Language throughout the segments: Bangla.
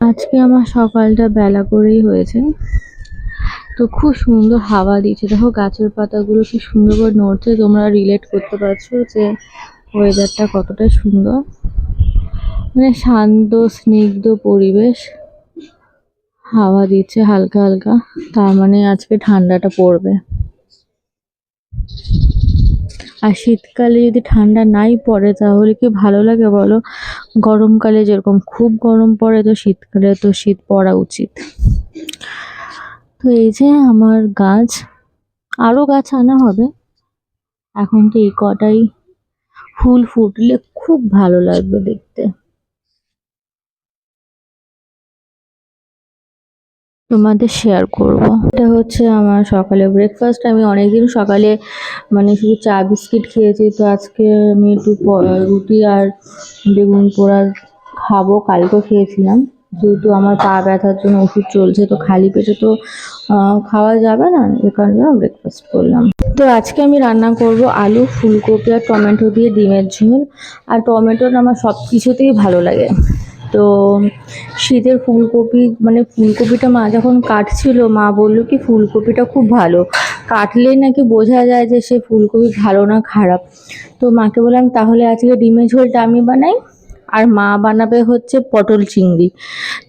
আজকে আমার সকালটা বেলা করেই হয়েছে। তো খুব সুন্দর হাওয়া দিচ্ছে। দেখো গাছের পাতাগুলো কি সুন্দর করে নড়ছে। তোমরা রিলেট করতে পারছ যে ওয়েদারটা কতটা সুন্দর। মানে শান্ত, স্নিগ্ধ পরিবেশ। হাওয়া দিচ্ছে হালকা হালকা। তার মানে আজকে ঠান্ডাটা পড়বে। আর শীতকালে যদি ঠান্ডা নাই পড়ে, তাহলে কি ভালো লাগে বলো? গরমকালে যেরকম খুব গরম পড়ে, তো শীতকালে তো শীত পড়া উচিত। তো এই যে আমার গাছ আরও গাছ আনা হবে। এখন তো এই কটাই ফুল ফুটলে খুব ভালো লাগবে দেখতে। তোমাদের শেয়ার করব। এটা হচ্ছে আমার সকালে ব্রেকফাস্ট আমি অনেকদিন সকালে মানে শুধু চা, বিস্কিট খেয়েছি। তো আজকে আমি একটু রুটি আর বেগুন পোড়া খাব। কালকেও খেয়েছিলাম। যেহেতু আমার পা ব্যথার জন্য ওষুধ চলছে, তো খালি পেটে তো খাওয়া যাবে না। এ কারণে ব্রেকফাস্ট করলাম। তো আজকে আমি রান্না করব আলু, ফুলকপি আর টমেটো দিয়ে ডিমের ঝোল। আর টমেটোর আমার সব কিছুতেই ভালো লাগে। তো শীতের ফুলকপি মানে ফুলকপিটা মা যখন কাটছিল, মা বলল কি ফুলকপিটা খুব ভালো। কাটলেই নাকি বোঝা যায় যে সে ফুলকপি ভালো না খারাপ। তো মাকে বললাম, তাহলে আজকে ডিমের ঝোলটা আমি বানাই, আর মা বানাবে হচ্ছে পটল চিংড়ি।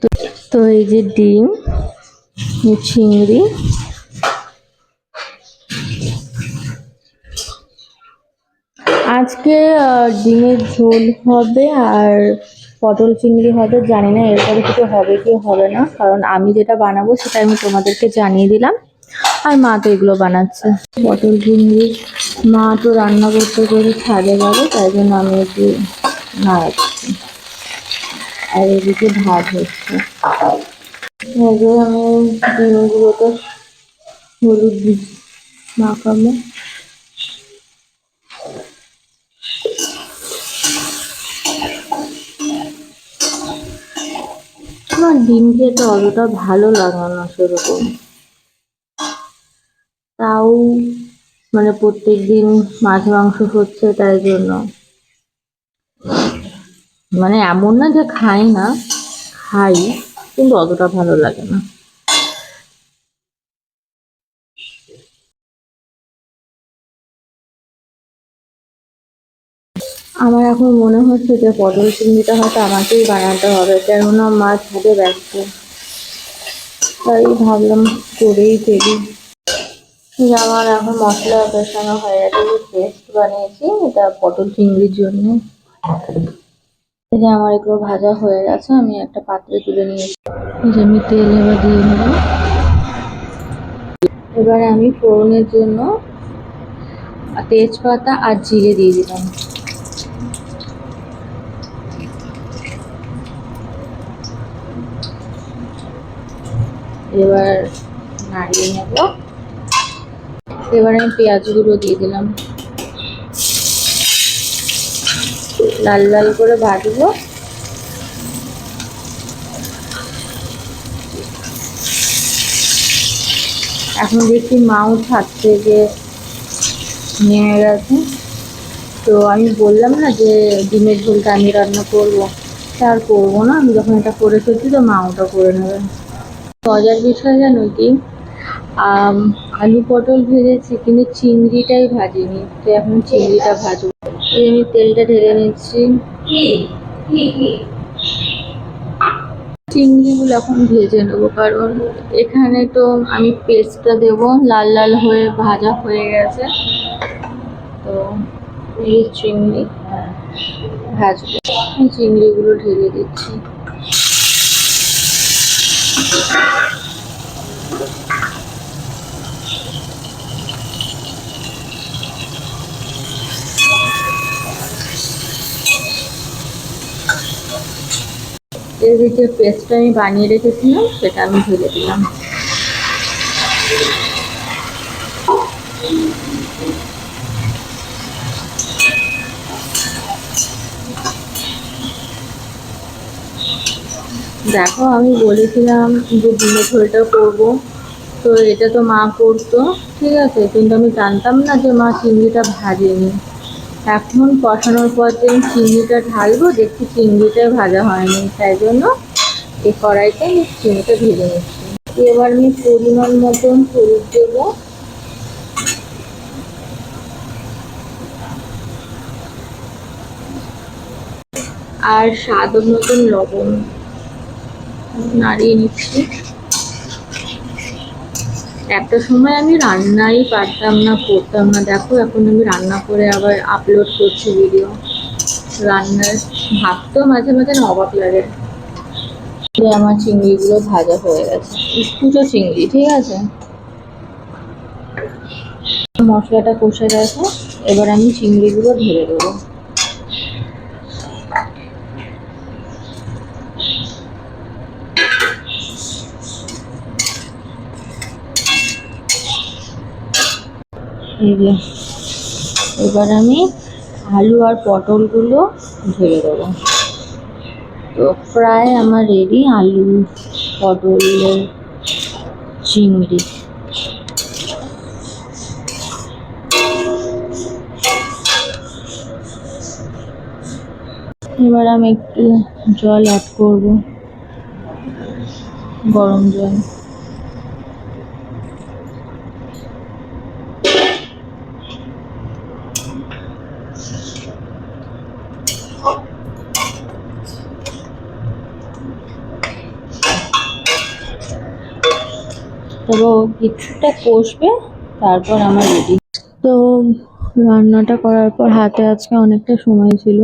তো তো এই যে ডিম, চিংড়ি, আজকে ডিমের ঝোল হবে, আর পটল চিংড়ি হবে, জানি না এরপরে কিছু হবে কি হবে না, কারণ আমি যেটা বানাবো সেটা আমি তোমাদেরকে জানিয়ে দিলাম। আর মা তো এগুলো বানাচ্ছে। পটল চিংড়ি, মা তো রান্না করতে করে ছাদে গেল তাই জন্য আমি একটু নাড়াচ্ছি। আর এদিকে ভাত হচ্ছে। আমি ডিমগুলোতে হলুদ মাখাবো। আমার ডিম খেতে অতটা ভালো লাগে না সেরকম। তাও মানে প্রত্যেক দিন মাছ, মাংস হচ্ছে তাই জন্য। মানে এমন না যে খাই না, খাই, কিন্তু অতটা ভালো লাগে না। আমার এখন মনে হচ্ছে যে পটল চিংড়িটা হয়তো আমাকেই বানাতে হবে, কেননা মাছ ছাদে ব্যস্ত। তাই ভাবলাম করেই ফেলি। আমার এখন মশলা কষানো হয়ে গেছে যে পেস্ট বানিয়েছি, এটা পটল চিংড়ির জন্য। এই যে আমার এগুলো ভাজা হয়ে গেছে, আমি একটা পাত্রে তুলে নিয়েছি। যে আমি তেল এবার দিয়ে নেব। এবারে আমি ফোড়নের জন্য তেজপাতা আর জিরে দিয়ে দিলাম। এবার নাড়িয়ে নেব। এবার আমি পেঁয়াজগুলো দিয়ে দিলাম। লাল লাল করে ভাজবো। এখন দেখছি মাও খাচ্ছে যে নেমে গেছে। তো আমি বললাম না যে ডিমের ঝোলটা আমি রান্না করব। তা আর করব না। আমি যখন এটা করে ফেলছি তো মা ওটা করে নেবে। মজার বিষয় জানো কি? আলু পটল ভেজেছি, কিন্তু চিংড়িটাই ভাজিনি। তো এখন চিংড়িটা ভাজবো। আমি তেলটা ঢেলে নিচ্ছি। চিংড়িগুলো এখন ভেজে নেব, কারণ এখানে তো আমি পেস্টটা দেবো, লাল লাল হয়ে ভাজা হয়ে গেছে। তো এই চিংড়ি ভাজবো। এই চিংড়িগুলো ঢেলে দিচ্ছি। এর যে পেস্টটা আমি বানিয়ে রেখেছিলাম সেটা আমি ঢেলে দিলাম। দেখো, আমি বলেছিলাম যে ডিমের ঝোলটা করব। তো এটা তো মা করতো, ঠিক আছে? কিন্তু আমি জানতাম না যে মা চিংড়িটা ভাজেনি। এখন কষানোর পর যে চিংড়িটা ঢালবো, দেখছি চিংড়িটাই ভাজা হয়নি। তাই জন্য এই কড়াইতে আমি চিংড়িটা ভেজে নিচ্ছি। এবার আমি পরিমাণ মতন হলুদ দেবো। আর স্বাদ মতন লবণ। নাড়িয়ে নিচ্ছি। একটা সময় আমি রান্নাই পারতাম না, করতাম না। দেখো, এখন আমি রান্না করে আবার আপলোড করছি ভিডিও রান্নার ভাবতেও মাঝে মাঝে না অবাক লাগে। যে আমার চিংড়িগুলো ভাজা হয়ে গেছে। কুচো চিংড়ি, ঠিক আছে? মশলাটা কষে গেছে এবার আমি চিংড়িগুলো ঢেলে দেবো। এই এবার আমি আলু আর পটলগুলো ঢেলে দেবো তো প্রায় আমার রেডি আলু পটলের চিংড়ি। এবার আমি একটু জল অ্যাড করব, গরম জল। তবে ও কিছুটা কষবে, তারপর আমার রেডি তো রান্নাটা করার পর হাতে আজকে অনেকটা সময় ছিল।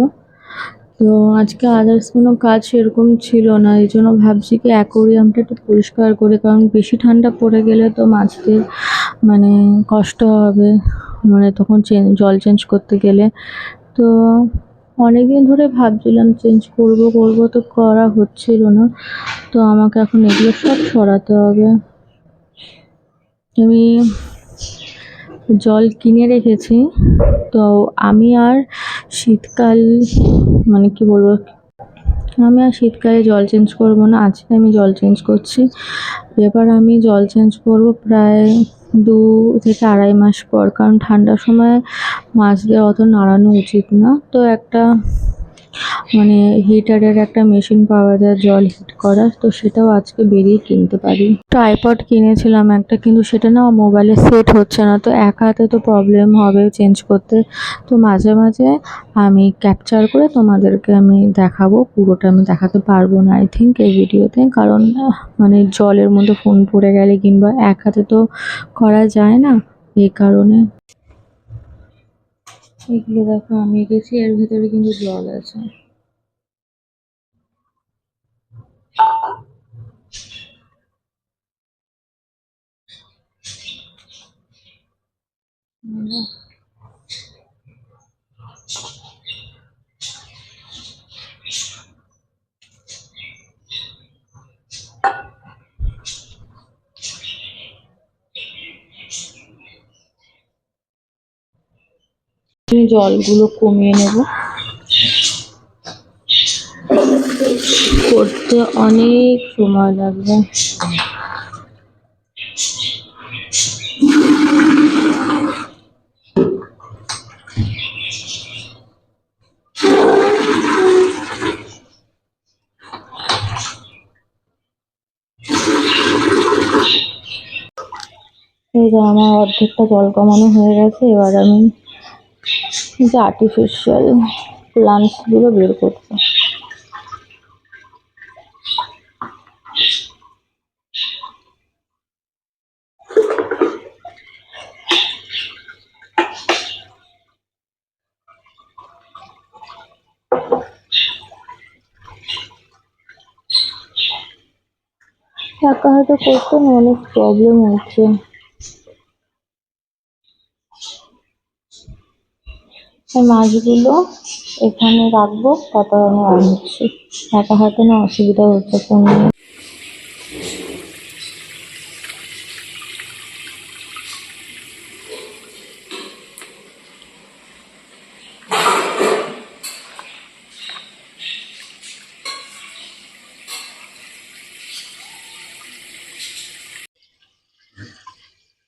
তো আজকে আদার্স কোনো কাজ সেরকম ছিল না, এই জন্য ভাবছি কি অ্যাকোরিয়ামটা একটু পরিষ্কার করে, কারণ বেশি ঠান্ডা পড়ে গেলে তো মাছদের মানে কষ্ট হবে মানে তখন জল চেঞ্জ করতে গেলে। তো অনেকদিন ধরে ভাবছিলাম চেঞ্জ করব করব তো করা হচ্ছিল না। তো আমাকে এখন এগুলো সব সরাতে হবে। আমি জল কিনে রেখেছি। তো আমি আর শীতকাল মানে কি বলব, আমি আর শীতকালে জল চেঞ্জ করব না। আজকে আমি জল চেঞ্জ করছি। এবার আমি জল চেঞ্জ করব প্রায় দু থেকে আড়াই মাস পর। কারণ ঠান্ডার সময় মাছ মাছদের অত নাড়ানো উচিত না। তো একটা মানে হিটারের একটা মেশিন পাওয়া যায় জল হিট করার তো সেটাও আজকে বেরিয়ে কিনতে পারি। ট্রাইপড কিনেছিলাম একটা, কিন্তু সেটা না মোবাইলে সেট হচ্ছে না, তো এক হাতে তো প্রবলেম হবে চেঞ্জ করতে। তো মাঝে মাঝে আমি ক্যাপচার করে তোমাদেরকে আমি দেখাবো, পুরোটা আমি দেখাতে পারব না আই থিঙ্ক এই ভিডিওতে, কারণ মানে জলের মধ্যে ফোন পড়ে গেলে কিংবা এক হাতে তো করা যায় না, এই কারণে। এগুলো দেখো আমি এঁকেছি এর ভেতরে কিন্তু জল আছে হুম। জলগুলো কমিয়ে নেব। করতে অনেক সময় লাগবে। আমার অর্ধেকটা জল কমানো হয়ে গেছে, এবার আমি যে আর্টিফিশিয়াল প্লান্টসগুলো বের করতে হাতে করতে অনেক প্রবলেম হচ্ছে এই মাছগুলো এখানে রাখব আমি অন একা হাতে না অসুবিধা হচ্ছে নিয়ে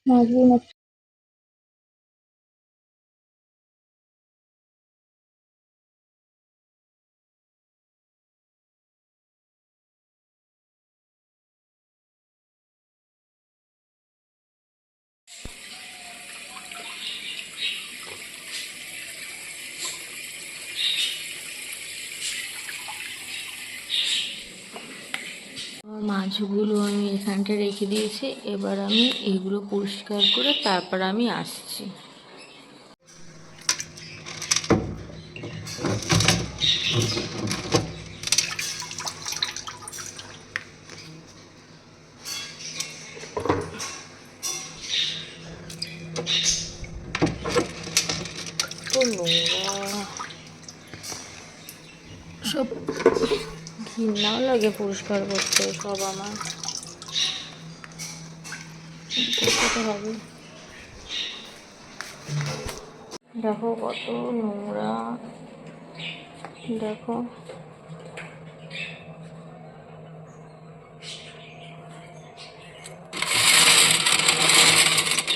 মাছগুলো মাছগুলো আমি এখানটা রেখে দিয়েছি। এবার আমি এগুলো পরিষ্কার করে তারপর আমি আসছি। তো নোংরা সব ঘৃণাও লাগে পরিষ্কার করতে? সব আমার। হবে। দেখো কত নোংরা। দেখো।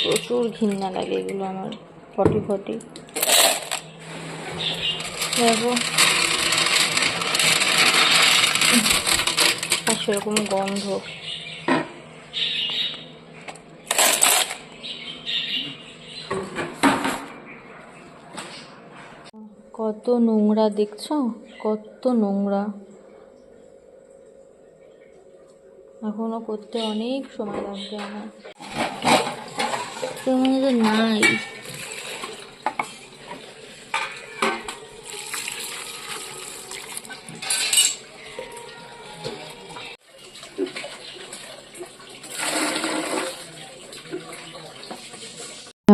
প্রচুর ঘৃণা লাগে এগুলো আমার, ফটি ফটি। দেখো আর সেরকম গন্ধ। কত নোংরা দেখছ? কত নোংরা। এখনও করতে অনেক সময় লাগবে আমার। নাই।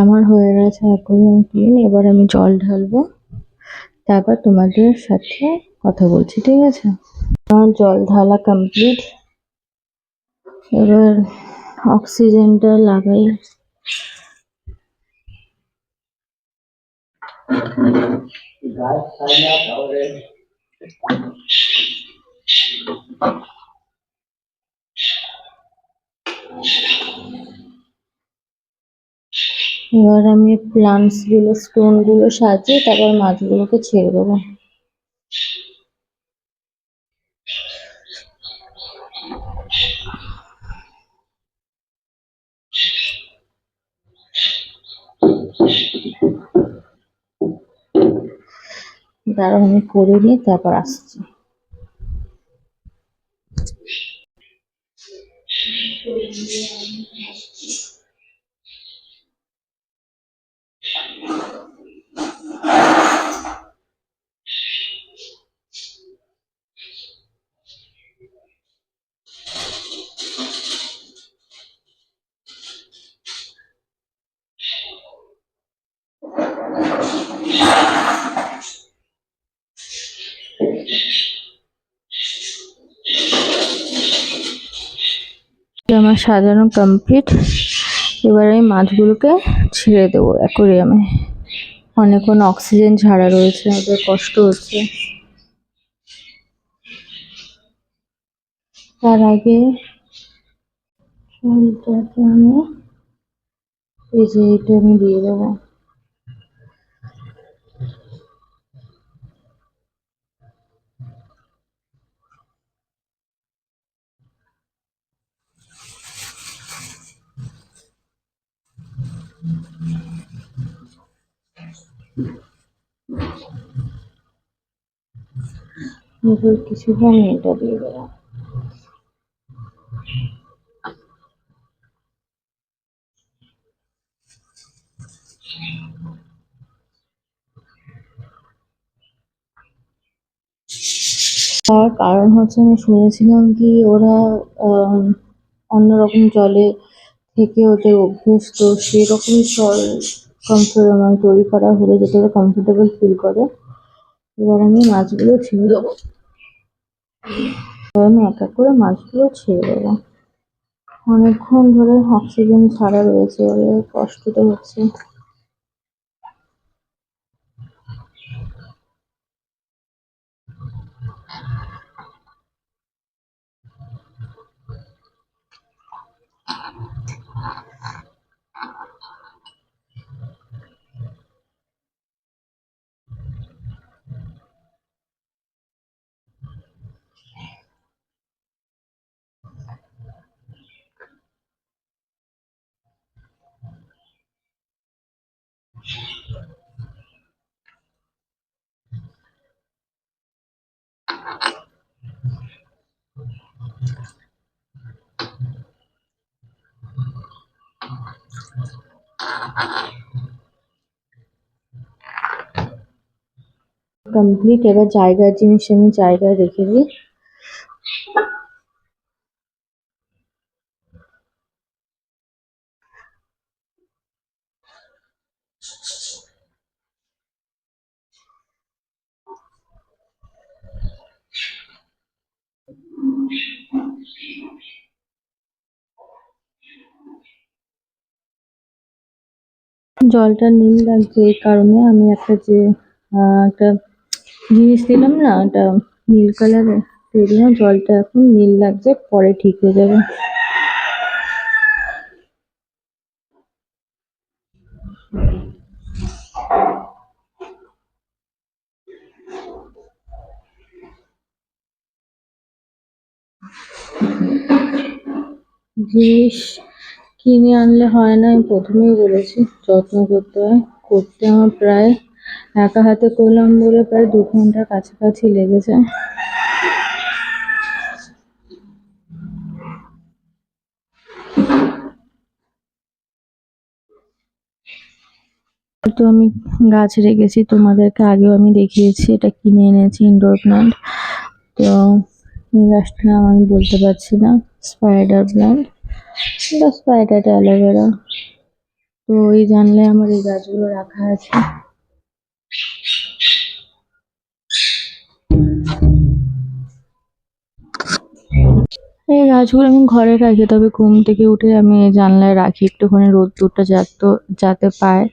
আমার হয়ে গেছে অ্যাকোয়ারিয়াম ক্লিন এবার আমি জল ঢালবো। তারপর তোমাদের সাথে কথা বলছি, ঠিক আছে? আমার জল ঢালা কমপ্লিট এবার অক্সিজেনটা লাগাই। এবার আমি প্লান্টসগুলো স্টোনগুলো সাজিয়ে তারপর মাছগুলোকে ছেড়ে দেবো। দাঁড়াও, আমি করে নিয়ে তারপর আসছি আমার সাজানো কমপ্লিট এবার আমি মাছগুলোকে ছেড়ে দেবো অ্যাকোরিয়ামে অনেকক্ষণ অক্সিজেন ছাড়া রয়েছে ওদের কষ্ট হচ্ছে। তার আগে আমি এই যে এটা আমি দিয়ে দেবো। এবার কিছুক্ষণ এটা দিয়ে তার কারণ হচ্ছে আমি শুনেছিলাম কি ওরা অন্যরকম জলে থেকে ওদের অভ্যেস তো সেরকমই জল তৈরি করা হলে ওরা কমফোর্টেবল ফিল করে। এবার আমি মাছগুলো ছেড়ে দেবো। এবার আমি এক এক করে মাছগুলো ছেড়ে দেবো। অনেকক্ষণ ধরে অক্সিজেন ছাড়া রয়েছে কষ্ট তো হচ্ছে। कमप्लीट एक जगह जिन जगह रेखे दी জলটা নীল লাগছে এই কারণে আমি একটা যে একটা জিনিস দিলাম না, ওটা নীল কালারের সেই জন্য জলটা এখন নীল লাগছে, পরে ঠিক হয়ে যাবে। জিনিস কিনে আনলে হয় না, আমি প্রথমেই বলেছি, যত্ন করতে হয়। করতে আমার প্রায় একা হাতে করলাম বলে প্রায় দু ঘণ্টার কাছাকাছি লেগে যায় তো আমি গাছ রেখেছি, তোমাদেরকে আগেও আমি দেখিয়েছি, এটা কিনে এনেছি ইনডোর প্ল্যান্ট তো এই গাছটার নাম আমি বলতে পারছি না স্পাইডার প্ল্যান্ট এটা স্পাইডার অ্যালোভেরা তো এই জানলে আমার এই গাছগুলো রাখা আছে। এই গাছগুলো আমি ঘরে রাখি, তবে ঘুম থেকে উঠে আমি জানলায় রাখি। একটুখানি রোদ্দুরটা যাতে যাতে পায়।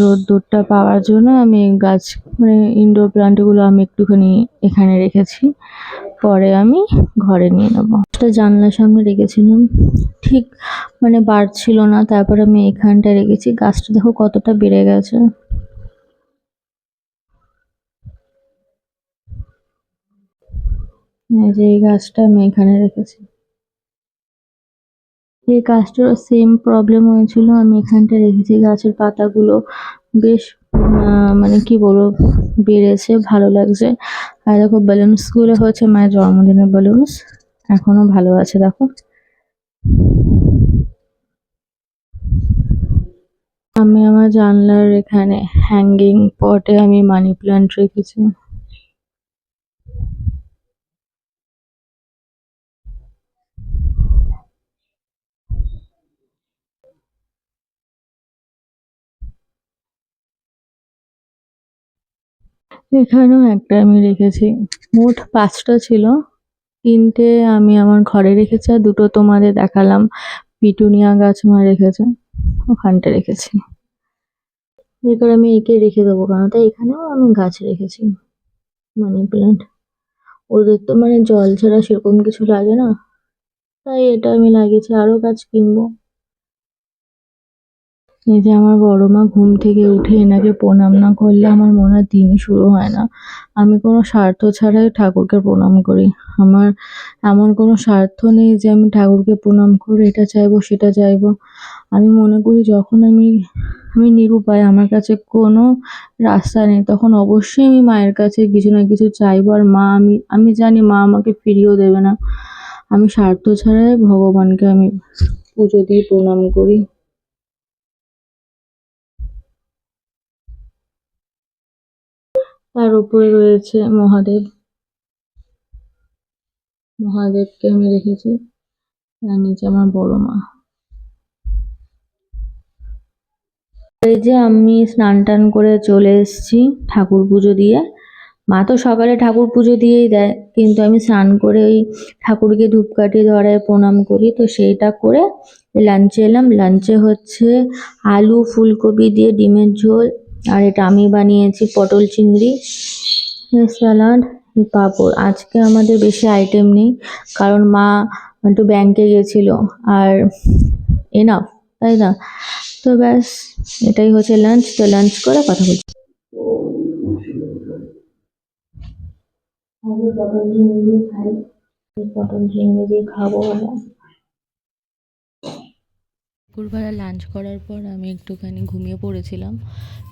রোদ্দুরটা পাওয়ার জন্য আমি গাছ মানে ইনডোর প্লান্টগুলো আমি একটুখানি এখানে রেখেছি। পরে আমি ঘরে নিয়ে নেব। একটা জানলার সামনে রেখেছিলাম। ঠিক মানে বাড়ছিল না, তারপর আমি এখানটায় রেখেছি। গাছটা দেখো কতটা বেড়ে গেছে। যে এই গাছটা আমি এখানে রেখেছি। এই গাছটারও সেম প্রবলেম হয়েছিল। আমি এখানটা রেখেছি, গাছের পাতাগুলো বেশ মানে কি বলব, বেড়েছে, ভালো লাগছে। আর দেখো balloons গুলো হচ্ছে মায়ের জন্মদিনের balloons এখনও ভালো আছে, দেখো। আমি আমার জানলার এখানে হ্যাঙ্গিং পটে আমি মানি প্ল্যান্ট রেখেছি। এখানেও একটা আমি রেখেছি। মোট পাঁচটা ছিল। তিনটে আমি আমার ঘরে রেখেছি আর দুটো তোমাদের দেখালাম। পিটুনিয়া গাছ মা রেখেছে, ওখানটা রেখেছি। এরপর আমি একে রেখে দেবো কেন? তাই এখানেও আমি গাছ রেখেছি। মানি প্ল্যান্ট ওদের তো মানে জল ছাড়া সেরকম কিছু লাগে না। তাই এটা আমি লাগিয়েছি। আরও গাছ কিনবো। এই যে আমার বড় মা ঘুম থেকে উঠে এনাকে প্রণাম না করলে আমার মনে হয় দিনই শুরু হয় না। আমি কোনো স্বার্থ ছাড়াই ঠাকুরকে প্রণাম করি। আমার এমন কোনো স্বার্থ নেই যে আমি ঠাকুরকে প্রণাম করে এটা চাইব, সেটা চাইব। আমি মনে করি যখন আমি আমি নিরুপায় আমার কাছে কোনো রাস্তা নেই, তখন অবশ্যই আমি মায়ের কাছে কিছু না কিছু চাইব। আর মা, আমি আমি জানি মা আমাকে ফিরিয়েও দেবে না। আমি স্বার্থ ছাড়াই ভগবানকে আমি পুজো দিয়ে প্রণাম করি। তার উপরে রয়েছে মহাদেব। মহাদেবকে আমি রেখেছি। তার নিচে আমার বড় মা। এই যে আমি স্নান টান করে চলে এসেছি ঠাকুর পুজো দিয়ে। মা তো সকালে ঠাকুর পুজো দিয়েই দেয়, কিন্তু আমি স্নান করে ওই ঠাকুরকে ধূপকাঠি ধরায় প্রণাম করি। তো সেইটা করে লাঞ্চে এলাম। লাঞ্চে হচ্ছে আলু, ফুলকপি দিয়ে ডিমের ঝোল আর এটা আমি বানিয়েছি পটল চিংড়ি, স্যালাড, পাঁপড়। আজকে আমাদের বেশি আইটেম নেই, কারণ মা একটু ব্যাংকে গেছিল, আর এনাফ তাই না? তো ব্যাস, এটাই হচ্ছে লাঞ্চ তো লাঞ্চ করে কথা বলছি। পটল চিংড়ি খাই, পটল চিংড়ি দিয়ে খাব। দুপুরবেলা লাঞ্চ করার পর আমি একটুখানি ঘুমিয়ে পড়েছিলাম।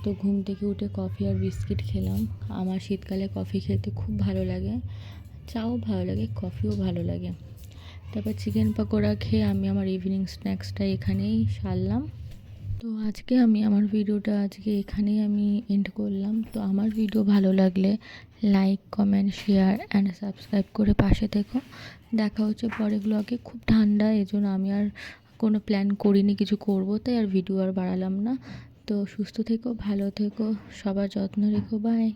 তো ঘুম থেকে উঠে কফি আর বিস্কিট খেলাম। আমার শীতকালে কফি খেতে খুব ভালো লাগে। চাও ভালো লাগে কফিও ভালো লাগে। তারপর চিকেন পকোড়া খেয়ে আমি আমার ইভিনিং স্ন্যাক্সটা এখানেই সারলাম। তো আজকে আমি, আমার ভিডিওটা আজকে এখানেই আমি এন্ড করলাম। তো আমার ভিডিও ভালো লাগলে like comment share and subscribe করে পাশে থেকো। দেখা হচ্ছে পরে ব্লগে খুব ঠান্ডা, এজন্য আমি আর কোনো প্ল্যান করিনি, কিছু করব, তাই আর ভিডিও আর বাড়ালাম না। তো সুস্থ থেকো, ভালো থেকো, সবার যত্ন রেখো বাই